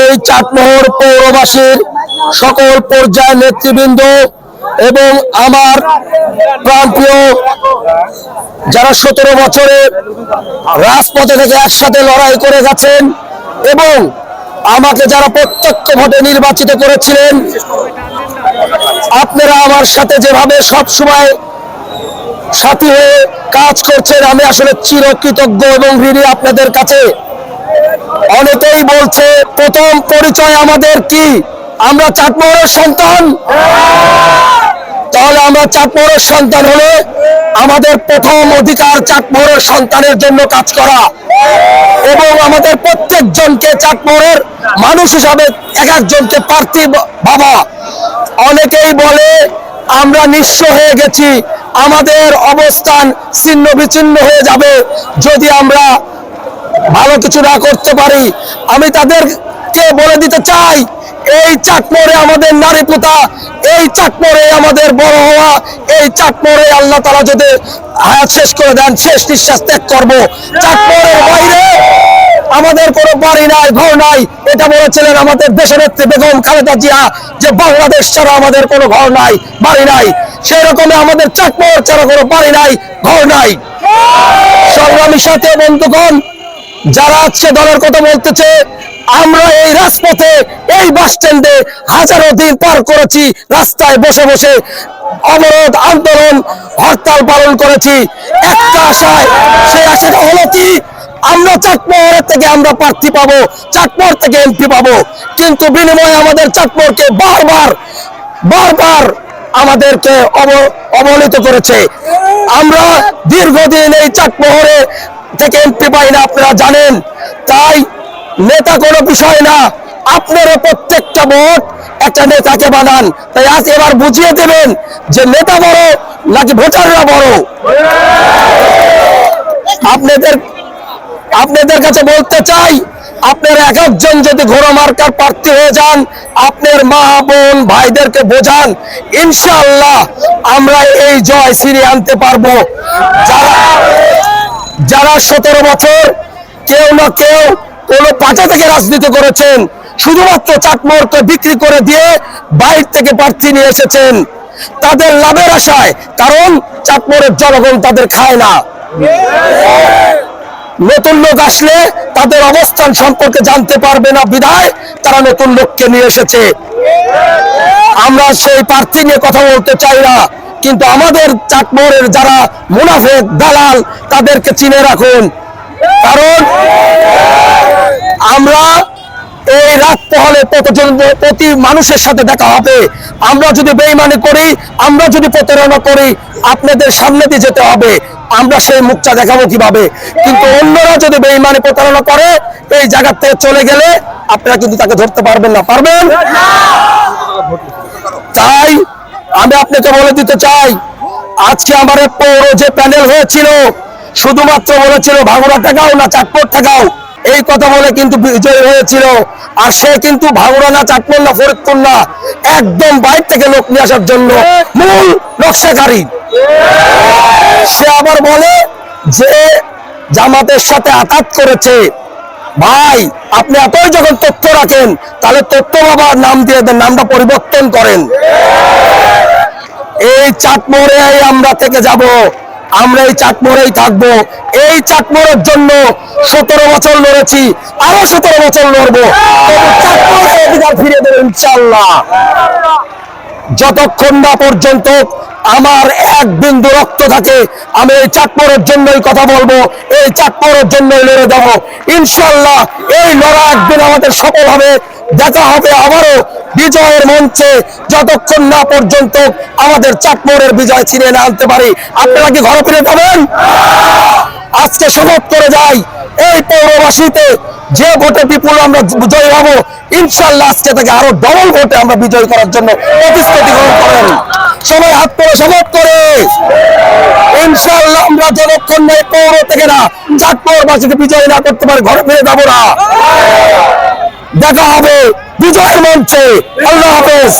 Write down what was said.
এই চাটমোহর পৌরবাসীর সকল পর্যায়ের নেতৃবৃন্দ এবং আমার প্রান্তীয় যারা সতেরো বছরে রাজপথে থেকে একসাথে লড়াই করে গেছেন এবং আমাকে যারা প্রত্যক্ষ ভোটে নির্বাচিত করেছিলেন, আপনারা আমার সাথে যেভাবে সব সময় সাথী হয়ে কাজ করছেন, আমি আসলে চিরকৃতজ্ঞ এবং ঋণী আপনাদের কাছে অনেকেই বলছে, প্রথম পরিচয় আমাদের কি? আমরা চাটমোহরের সন্তান? তাহলে আমরা চাটমোহরের সন্তান হলে আমাদের প্রথম অধিকার চাটমোহরের সন্তানের জন্য কাজ করা। এবং আমাদের প্রত্যেকজনকে চাটমোহরের মানুষ হিসাবে এক একজনকে প্রার্থী বাবা অনেকেই বলে, আমরা নিঃস্ব হয়ে গেছি, আমাদের অবস্থান ছিন্ন বিচ্ছিন্ন হয়ে যাবে। যদি আমরা ভালো কিছু না করতে পারি। আমি তাদেরকে বলে দিতে চাই, এই চাটমোড়ে আমাদের নারী পুতা, এই চাটমোড়ে আমাদের বড় হওয়া, এই চাটমোড়ে আল্লাহ তালা যদি হায়াত শেষ করে দেন, শেষ নিঃশ্বাস ত্যাগ করব। চাটমোড়ের বাইরে আমাদের কোনো বাড়ি নাই, ঘর নাই। এটা বলেছিলেন আমাদের দেশের নেত্রী বেগম খালেদা জিয়া, যে বাংলাদেশ ছাড়া আমাদের কোনো ঘর নাই, বাড়ি নাই। সেই রকমই আমাদের চাটমোড় ছাড়া কোনো বাড়ি নাই, ঘর নাই। সংগ্রামী সাথে বন্ধুগণ যারা আজকে দলের কথা বলতেছে, আমরা এই রাজপথে, এই বাস স্ট্যান্ডে হাজারো দিন পার করেছি, রাস্তায় বসে বসে অবরোধ, আন্দোলন, হরতাল পালন করেছি। একটা আশায়, সেই আশাটা হলো কি? আমরা চাটমোহরের থেকে আমরা প্রার্থী পাবো, চাটমোহর থেকে এমপি পাবো। কিন্তু বিনিময়ে আমাদের চাটমোহরকে বারবার বারবার আমাদেরকে অব- অবহেলিত করেছে। আমরা দীর্ঘদিন এই চাটমোহরে থেকে এমপি পাই না আপনারা জানেন, তাই নেতা কোনো বিষয় না আপনারা প্রত্যেকটা ভোট একটা নেতাকে বানান। তাই আজ এবার বুঝিয়ে দেবেন যে নেতা বড় নাকি ভোটাররা বড়। আপনাদের আপনাদের কাছে বলতে চাই, আপনারা এক একজন যদি ঘোড়া মার্কার প্রার্থী হয়ে যান, আপনার মা বোন ভাইদেরকে বোঝান, ইনশাআল্লাহ আমরা এই জয় ফিরিয়ে আনতে পারব। যারা যারা সতেরো বছর, কেউ না কেউ কোনো পাঁচা থেকে রাজনীতি করেছেন, শুধুমাত্র চাটমোহরকে বিক্রি করে দিয়ে বাইর থেকে প্রার্থী নিয়ে এসেছেন। তাদের লাভের আশায়, কারণ চাটমোহরের জনগণ তাদের খায় না। নতুন লোক আসলে তাদের অবস্থান সম্পর্কে জানতে পারবে না বিধায় তারা নতুন লোককে নিয়ে এসেছে। আমরা সেই প্রার্থী নিয়ে কথা বলতে চাই না। কিন্তু আমাদের চাটমোহরের যারা মুনাফেক দালাল তাদেরকে চিনে রাখুন। কারণ আমরা এই রাত পহলে কতজন প্রতি মানুষের সাথে দেখা হবে। আমরা যদি বেইমানি করি আমরা যদি প্রতারণা করি আপনাদের সামনে দিয়ে যেতে হবে। আমরা সেই মুখটা দেখাবো কীভাবে। কিন্তু অন্যরা যদি বেইমানি প্রতারণা করে এই জায়গা থেকে চলে গেলে আপনারা কিন্তু তাকে ধরতে পারবেন না। পারবেন? তাই আমি আপনাকে বলে দিতে চাই, আজকে আমার পৌর যে প্যানেল হয়েছিল, শুধুমাত্র বলেছিল ভাঙড়া টাকাও না চাটপোট টাকাও এই কথা বলে কিন্তু বিজয় হয়েছিল। আর সে কিন্তু ভাঙড়া না, চাটপোট না, ফরিদপুর না, একদম বাইরে থেকে লোক নিয়ে আসার জন্য মূল নকশাকারী সে আবার বলে যে জামাতের সাথে আঘাত করেছে। ভাই, আপনি এতই যখন তথ্য রাখেন, তাহলে তথ্য বাবার নাম দিয়ে দেন, নামটা পরিবর্তন করেন। এই চাটমোড়ে আমরা থেকে যাব। আমরা এই চাটমোড়েই থাকব। এই চাটমোড়ের জন্য সতেরো বছর লড়েছি, আরও সতেরো বছর লড়বো। ফিরে দেবো ইনশাল্লাহ যতক্ষণ না পর্যন্ত আমার এক বিন্দু রক্ত থাকে, আমি এই চাটপোরের জন্যই কথা বলব, এই চাটপোরের জন্যই লড়ে দেবো ইনশাল্লাহ এই লড়া একদিন আমাদের সফল হবে। দেখা হবে আবারও বিজয়ের মঞ্চে। যতক্ষণ না পর্যন্ত আমাদের চাটপোরের বিজয় ছিনিয়ে না আনতে পারি, আপনারা কি ঘরে ফিরে যাবেন আজকে শপথ করে যাই, এই পৌরবাসীতে যে ভোটে বিপুল আমরা বিজয়ী হব ইনশাল্লাহ আজকে থেকে আরও ডবল ভোটে আমরা বিজয় করার জন্য প্রতিশ্রুতি গ্রহণ করেন। সবাই হাত করে শপথ করে। ইনশাল্লাহ আমরা যতক্ষণ না এই পৌর থেকে না চাটপৌরবাসীকে বিজয় না করতে পারি, ঘরে ফিরে যাব না। দেখা হবে বিজয়ের মঞ্চে। আল্লাহ হাফেজ।